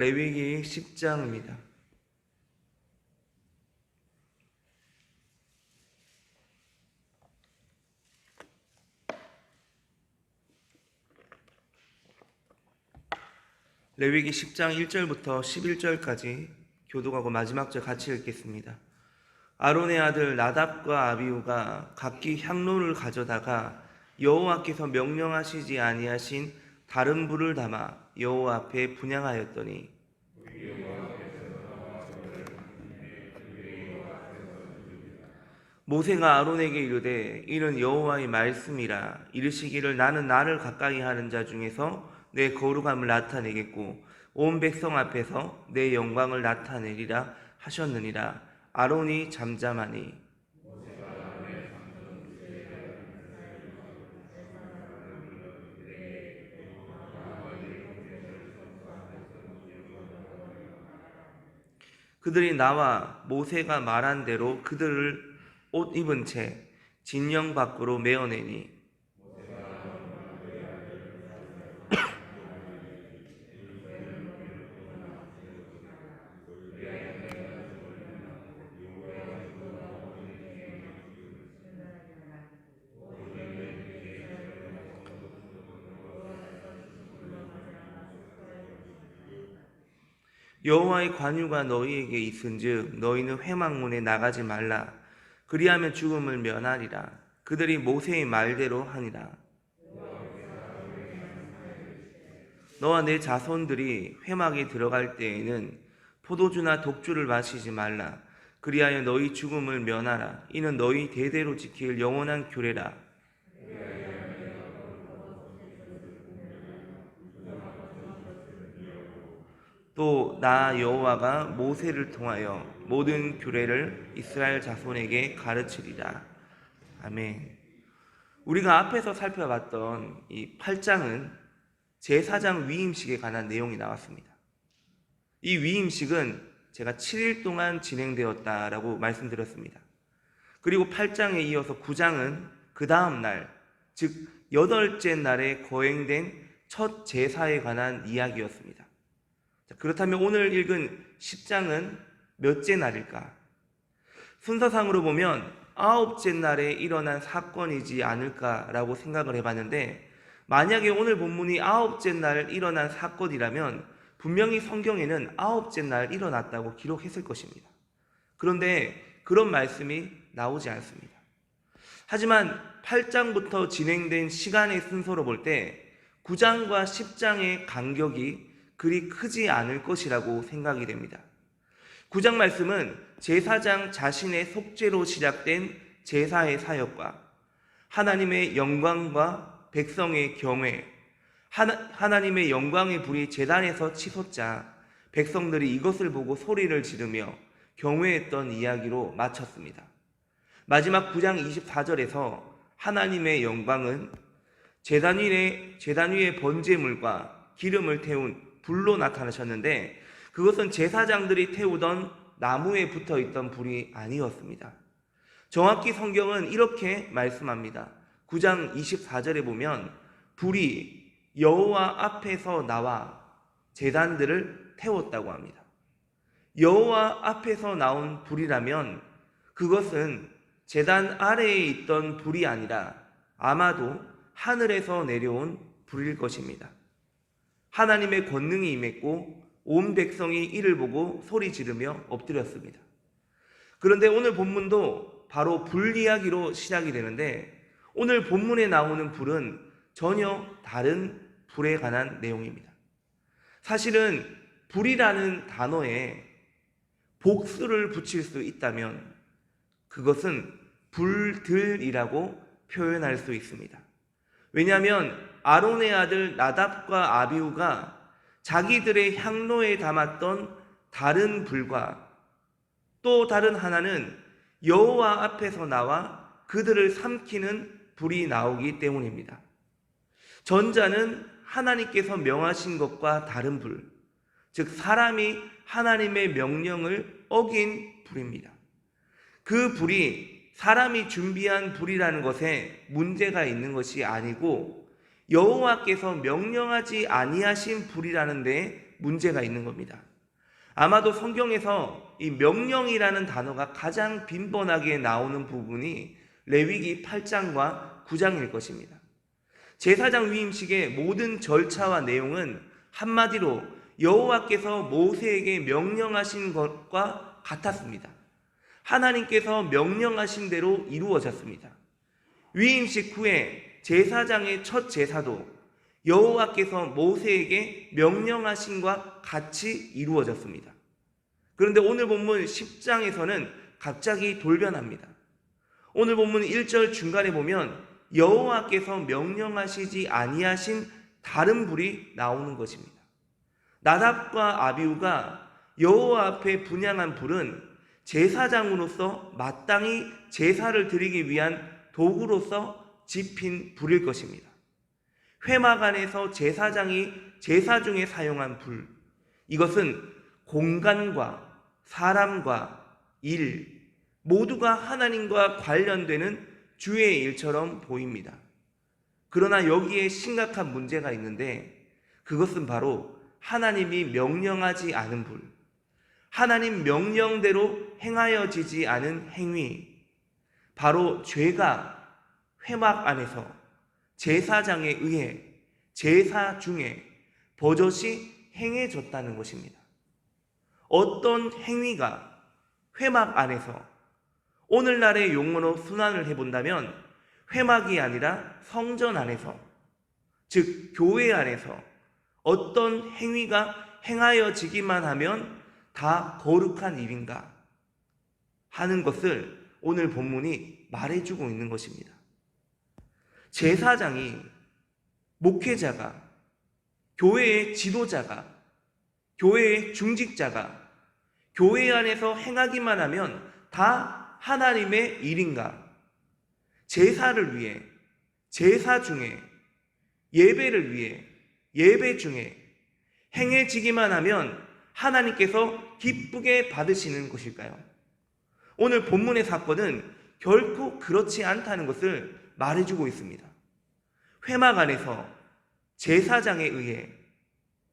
레위기 10장입니다. 레위기 10장 1절부터 11절까지 교독하고 마지막 절 같이 읽겠습니다. 아론의 아들 나답과 아비우가 각기 향로를 가져다가 여호와께서 명령하시지 아니하신 다른 불을 담아 여호와 앞에 분양하였더니 모세가 아론에게 이르되 이는 여호와의 말씀이라 이르시기를 나는 나를 가까이 하는 자 중에서 내 거룩함을 나타내겠고 온 백성 앞에서 내 영광을 나타내리라 하셨느니라. 아론이 잠잠하니 그들이 나와 모세가 말한 대로 그들을 옷 입은 채 진영 밖으로 메어내니 여호와의 관유가 너희에게 있은즉 너희는 회막문에 나가지 말라. 그리하면 죽음을 면하리라. 그들이 모세의 말대로 하니라. 너와 내 자손들이 회막에 들어갈 때에는 포도주나 독주를 마시지 말라. 그리하여 너희 죽음을 면하라. 이는 너희 대대로 지킬 영원한 규례라 또 나 여호와가 모세를 통하여 모든 규례를 이스라엘 자손에게 가르치리라. 아멘. 우리가 앞에서 살펴봤던 이 8장은 제사장 위임식에 관한 내용이 나왔습니다. 이 위임식은 제가 7일 동안 진행되었다라고 말씀드렸습니다. 그리고 8장에 이어서 9장은 그 다음 날, 즉 여덟째 날에 거행된 첫 제사에 관한 이야기였습니다. 자, 그렇다면 오늘 읽은 10장은 몇째 날일까? 순서상으로 보면 아홉째 날에 일어난 사건이지 않을까라고 생각을 해봤는데 만약에 오늘 본문이 아홉째 날 일어난 사건이라면 분명히 성경에는 아홉째 날 일어났다고 기록했을 것입니다. 그런데 그런 말씀이 나오지 않습니다. 하지만 8장부터 진행된 시간의 순서로 볼 때 9장과 10장의 간격이 그리 크지 않을 것이라고 생각이 됩니다. 9장 말씀은 제사장 자신의 속죄로 시작된 제사의 사역과 하나님의 영광과 백성의 경외, 하나, 하나 님의 영광의 불이 재단에서 치솟자 백성들이 이것을 보고 소리를 지르며 경외했던 이야기로 마쳤습니다. 마지막 9장 24절에서 하나님의 영광은 재단 위에, 재단 위에 번제물과 기름을 태운 불로 나타나셨는데 그것은 제사장들이 태우던 나무에 붙어 있던 불이 아니었습니다. 정확히 성경은 이렇게 말씀합니다. 9장 24절에 보면 불이 여호와 앞에서 나와 제단들을 태웠다고 합니다. 여호와 앞에서 나온 불이라면 그것은 제단 아래에 있던 불이 아니라 아마도 하늘에서 내려온 불일 것입니다. 하나님의 권능이 임했고 온 백성이 이를 보고 소리 지르며 엎드렸습니다. 그런데 오늘 본문도 바로 불 이야기로 시작이 되는데 오늘 본문에 나오는 불은 전혀 다른 불에 관한 내용입니다. 사실은 불이라는 단어에 복수를 붙일 수 있다면 그것은 불들이라고 표현할 수 있습니다. 왜냐하면 아론의 아들 나답과 아비우가 자기들의 향로에 담았던 다른 불과 또 다른 하나는 여호와 앞에서 나와 그들을 삼키는 불이 나오기 때문입니다. 전자는 하나님께서 명하신 것과 다른 불, 즉 사람이 하나님의 명령을 어긴 불입니다. 그 불이 사람이 준비한 불이라는 것에 문제가 있는 것이 아니고 여호와께서 명령하지 아니하신 불이라는 데 문제가 있는 겁니다. 아마도 성경에서 이 명령이라는 단어가 가장 빈번하게 나오는 부분이 레위기 8장과 9장일 것입니다. 제사장 위임식의 모든 절차와 내용은 한마디로 여호와께서 모세에게 명령하신 것과 같았습니다. 하나님께서 명령하신 대로 이루어졌습니다. 위임식 후에 제사장의 첫 제사도 여호와께서 모세에게 명령하신 과 같이 이루어졌습니다. 그런데 오늘 본문 10장에서는 갑자기 돌변합니다. 오늘 본문 1절 중간에 보면 여호와께서 명령하시지 아니하신 다른 불이 나오는 것입니다. 나답과 아비우가 여호와 앞에 분양한 불은 제사장으로서 마땅히 제사를 드리기 위한 도구로서 집힌 불일 것입니다. 회막 안에서 제사장이 제사 중에 사용한 불, 이것은 공간과 사람과 일, 모두가 하나님과 관련되는 주의 일처럼 보입니다. 그러나 여기에 심각한 문제가 있는데 그것은 바로 하나님이 명령하지 않은 불, 하나님 명령대로 행하여지지 않은 행위, 바로 죄가 회막 안에서 제사장에 의해 제사 중에 버젓이 행해졌다는 것입니다. 어떤 행위가 회막 안에서 오늘날의 용어로 순환을 해본다면 회막이 아니라 성전 안에서 즉 교회 안에서 어떤 행위가 행하여지기만 하면 다 거룩한 일인가 하는 것을 오늘 본문이 말해주고 있는 것입니다. 제사장이 목회자가 교회의 지도자가 교회의 중직자가 교회 안에서 행하기만 하면 다 하나님의 일인가? 제사를 위해 제사 중에 예배를 위해 예배 중에 행해지기만 하면 하나님께서 기쁘게 받으시는 것일까요? 오늘 본문의 사건은 결코 그렇지 않다는 것을 말해주고 있습니다. 회막 안에서 제사장에 의해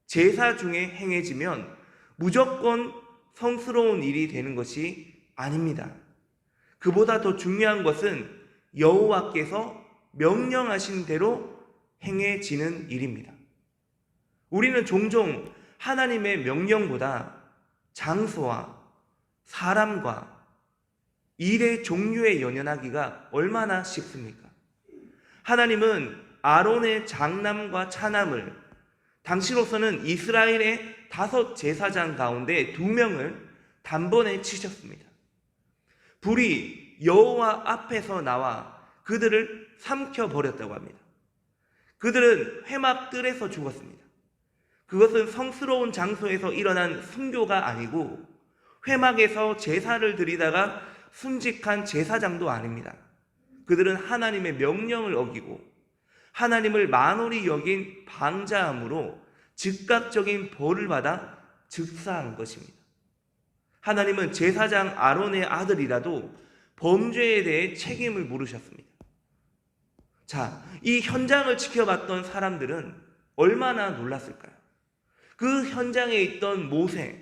제사 중에 행해지면 무조건 성스러운 일이 되는 것이 아닙니다. 그보다 더 중요한 것은 여호와께서 명령하신 대로 행해지는 일입니다. 우리는 종종 하나님의 명령보다 장소와 사람과 일의 종류에 연연하기가 얼마나 쉽습니까? 하나님은 아론의 장남과 차남을 당시로서는 이스라엘의 다섯 제사장 가운데 두 명을 단번에 치셨습니다. 불이 여호와 앞에서 나와 그들을 삼켜 버렸다고 합니다. 그들은 회막들에서 죽었습니다. 그것은 성스러운 장소에서 일어난 순교가 아니고 회막에서 제사를 드리다가 순직한 제사장도 아닙니다. 그들은 하나님의 명령을 어기고 하나님을 만홀히 여긴 방자함으로 즉각적인 벌을 받아 즉사한 것입니다. 하나님은 제사장 아론의 아들이라도 범죄에 대해 책임을 물으셨습니다. 자, 이 현장을 지켜봤던 사람들은 얼마나 놀랐을까요? 그 현장에 있던 모세,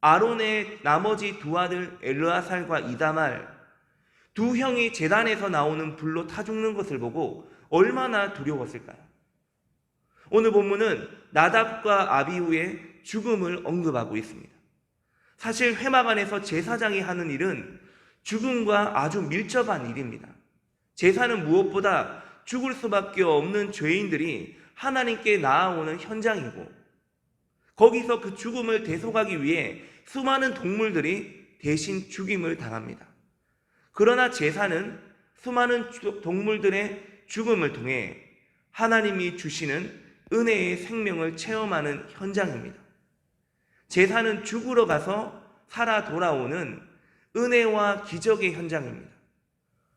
아론의 나머지 두 아들 엘르아살과 이다말 두 형이 재단에서 나오는 불로 타 죽는 것을 보고 얼마나 두려웠을까요? 오늘 본문은 나답과 아비후의 죽음을 언급하고 있습니다. 사실 회막 안에서 제사장이 하는 일은 죽음과 아주 밀접한 일입니다. 제사는 무엇보다 죽을 수밖에 없는 죄인들이 하나님께 나아오는 현장이고 거기서 그 죽음을 대속하기 위해 수많은 동물들이 대신 죽임을 당합니다. 그러나 제사는 수많은 동물들의 죽음을 통해 하나님이 주시는 은혜의 생명을 체험하는 현장입니다. 제사는 죽으러 가서 살아 돌아오는 은혜와 기적의 현장입니다.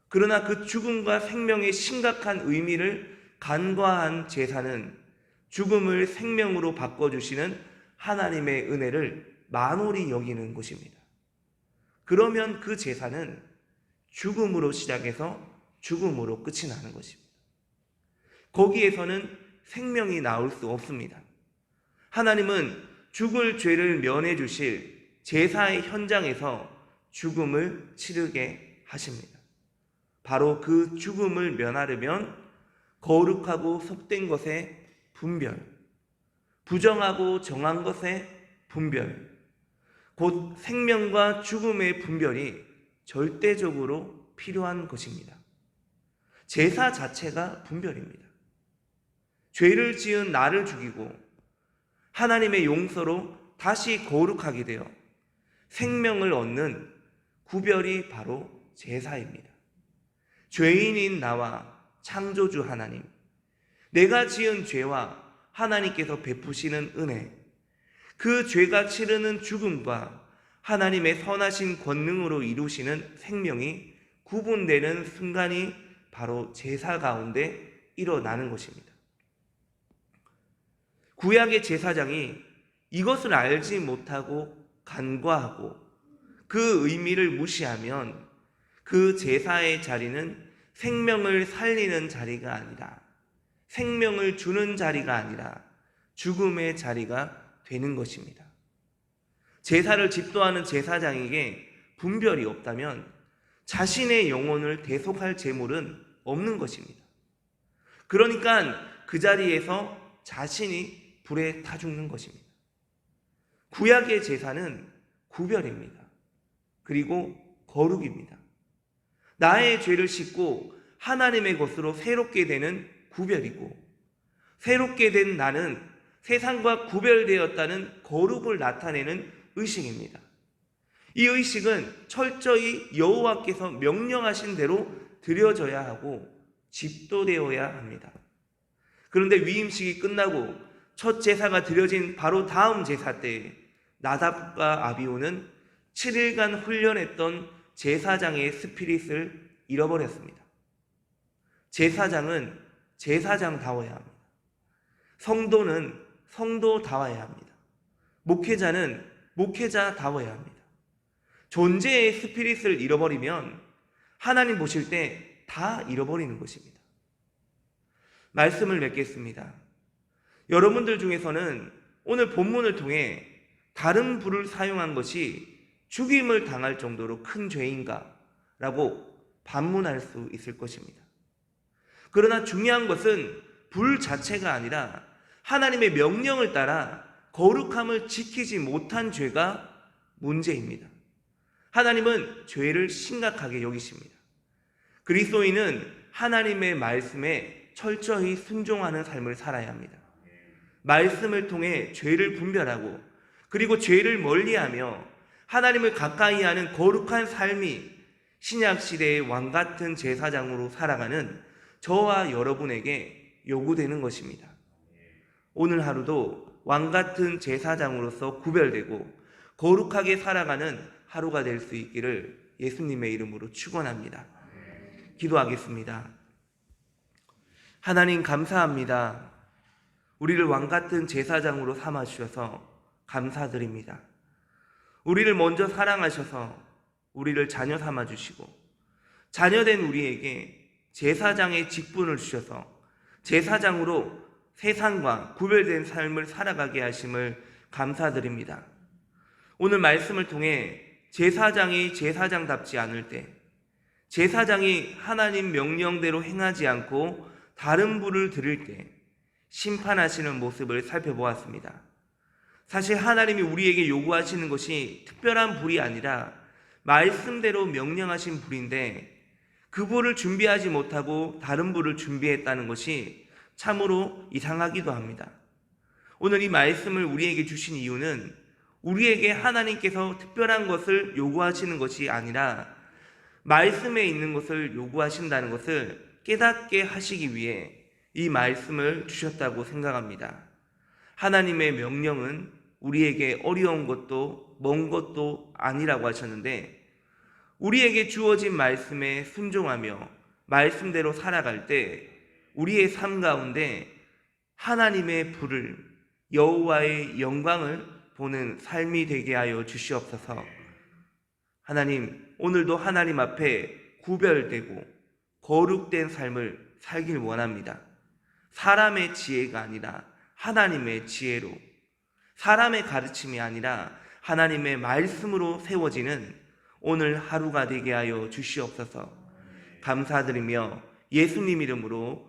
그러나 그 죽음과 생명의 심각한 의미를 간과한 제사는 죽음을 생명으로 바꿔주시는 하나님의 은혜를 만홀히 여기는 곳입니다. 그러면 그 제사는 죽음으로 시작해서 죽음으로 끝이 나는 것입니다. 거기에서는 생명이 나올 수 없습니다. 하나님은 죽을 죄를 면해 주실 제사의 현장에서 죽음을 치르게 하십니다. 바로 그 죽음을 면하려면 거룩하고 속된 것의 분별, 부정하고 정한 것의 분별, 곧 생명과 죽음의 분별이 절대적으로 필요한 것입니다. 제사 자체가 분별입니다. 죄를 지은 나를 죽이고 하나님의 용서로 다시 거룩하게 되어 생명을 얻는 구별이 바로 제사입니다. 죄인인 나와 창조주 하나님, 내가 지은 죄와 하나님께서 베푸시는 은혜, 그 죄가 치르는 죽음과 하나님의 선하신 권능으로 이루시는 생명이 구분되는 순간이 바로 제사 가운데 일어나는 것입니다. 구약의 제사장이 이것을 알지 못하고 간과하고 그 의미를 무시하면 그 제사의 자리는 생명을 살리는 자리가 아니라 생명을 주는 자리가 아니라 죽음의 자리가 되는 것입니다. 제사를 집도하는 제사장에게 분별이 없다면 자신의 영혼을 대속할 재물은 없는 것입니다. 그러니까 그 자리에서 자신이 불에 타 죽는 것입니다. 구약의 제사는 구별입니다. 그리고 거룩입니다. 나의 죄를 씻고 하나님의 것으로 새롭게 되는 구별이고 새롭게 된 나는 세상과 구별되었다는 거룩을 나타내는 의식입니다. 이 의식은 철저히 여호와께서 명령하신 대로 드려져야 하고 집도되어야 합니다. 그런데 위임식이 끝나고 첫 제사가 드려진 바로 다음 제사 때에 나답과 아비오는 7일간 훈련했던 제사장의 스피릿을 잃어버렸습니다. 제사장은 제사장다워야 합니다. 성도는 성도다워야 합니다. 목회자는 목회자다워야 합니다. 존재의 스피릿을 잃어버리면 하나님 보실 때 다 잃어버리는 것입니다. 말씀을 맺겠습니다. 여러분들 중에서는 오늘 본문을 통해 다른 불을 사용한 것이 죽임을 당할 정도로 큰 죄인가? 라고 반문할 수 있을 것입니다. 그러나 중요한 것은 불 자체가 아니라 하나님의 명령을 따라 거룩함을 지키지 못한 죄가 문제입니다. 하나님은 죄를 심각하게 여기십니다. 그리스도인은 하나님의 말씀에 철저히 순종하는 삶을 살아야 합니다. 말씀을 통해 죄를 분별하고 그리고 죄를 멀리하며 하나님을 가까이 하는 거룩한 삶이 신약 시대의 왕 같은 제사장으로 살아가는 저와 여러분에게 요구되는 것입니다. 오늘 하루도 왕 같은 제사장으로서 구별되고 거룩하게 살아가는 하루가 될 수 있기를 예수님의 이름으로 축원합니다. 기도하겠습니다. 하나님 감사합니다. 우리를 왕 같은 제사장으로 삼아 주셔서 감사드립니다. 우리를 먼저 사랑하셔서 우리를 자녀 삼아 주시고 자녀된 우리에게 제사장의 직분을 주셔서 제사장으로 세상과 구별된 삶을 살아가게 하심을 감사드립니다. 오늘 말씀을 통해 제사장이 제사장답지 않을 때 제사장이 하나님 명령대로 행하지 않고 다른 불을 들을 때 심판하시는 모습을 살펴보았습니다. 사실 하나님이 우리에게 요구하시는 것이 특별한 불이 아니라 말씀대로 명령하신 불인데 그 불을 준비하지 못하고 다른 불을 준비했다는 것이 참으로 이상하기도 합니다. 오늘 이 말씀을 우리에게 주신 이유는 우리에게 하나님께서 특별한 것을 요구하시는 것이 아니라 말씀에 있는 것을 요구하신다는 것을 깨닫게 하시기 위해 이 말씀을 주셨다고 생각합니다. 하나님의 명령은 우리에게 어려운 것도 먼 것도 아니라고 하셨는데 우리에게 주어진 말씀에 순종하며 말씀대로 살아갈 때 우리의 삶 가운데 하나님의 불을 여호와의 영광을 보는 삶이 되게 하여 주시옵소서. 하나님, 오늘도 하나님 앞에 구별되고 거룩된 삶을 살길 원합니다. 사람의 지혜가 아니라 하나님의 지혜로 사람의 가르침이 아니라 하나님의 말씀으로 세워지는 오늘 하루가 되게 하여 주시옵소서. 감사드리며 예수님 이름으로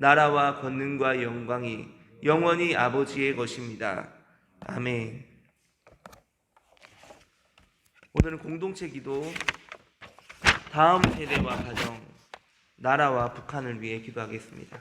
나라와 권능과 영광이 영원히 아버지의 것입니다. 아멘. 오늘은 공동체 기도 다음 세대와 가정 나라와 북한을 위해 기도하겠습니다.